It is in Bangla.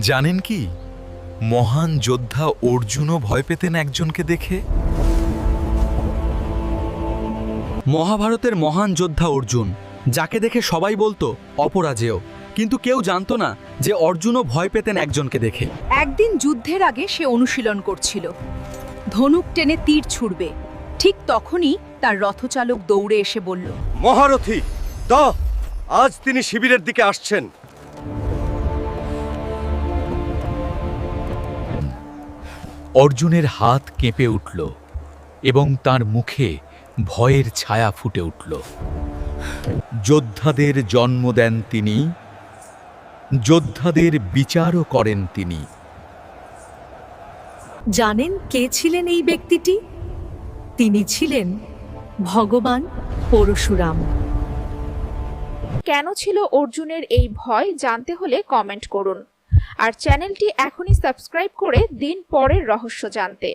জানেন কি? মহান যোদ্ধা অর্জুনও ভয় পেতেন একজনকে দেখে। মহাভারতের মহান যোদ্ধা অর্জুন যাকে দেখে সবাই বলতো অপরাজেয়। কিন্তু কেউ জানতো না যে অর্জুনও ভয় পেতেন একজনকে দেখে। একদিন যুদ্ধের আগে সে অনুশীলন করছিল। ধনুক টেনে তীর ছুড়বে। ঠিক তখনই তার রথচালক দৌড়ে এসে বলল মহারথী দ আজ তিনি শিবিরের দিকে আসছেন। অর্জুনের হাত কেঁপে উঠল এবং তার মুখে ভয়ের ছায়া ফুটে উঠল। যোদ্ধাদের জন্ম দেন তিনি যোদ্ধাদের বিচারও করেন তিনি। জানেন কে ছিলেন এই ব্যক্তিটি? তিনি ছিলেন ভগবান পরশুরাম। কেন ছিল অর্জুনের এই ভয় জানতে হলে কমেন্ট করুন। আর চ্যানেলটি এখনই সাবস্ক্রাইব করে দিন পরের রহস্য জানতে।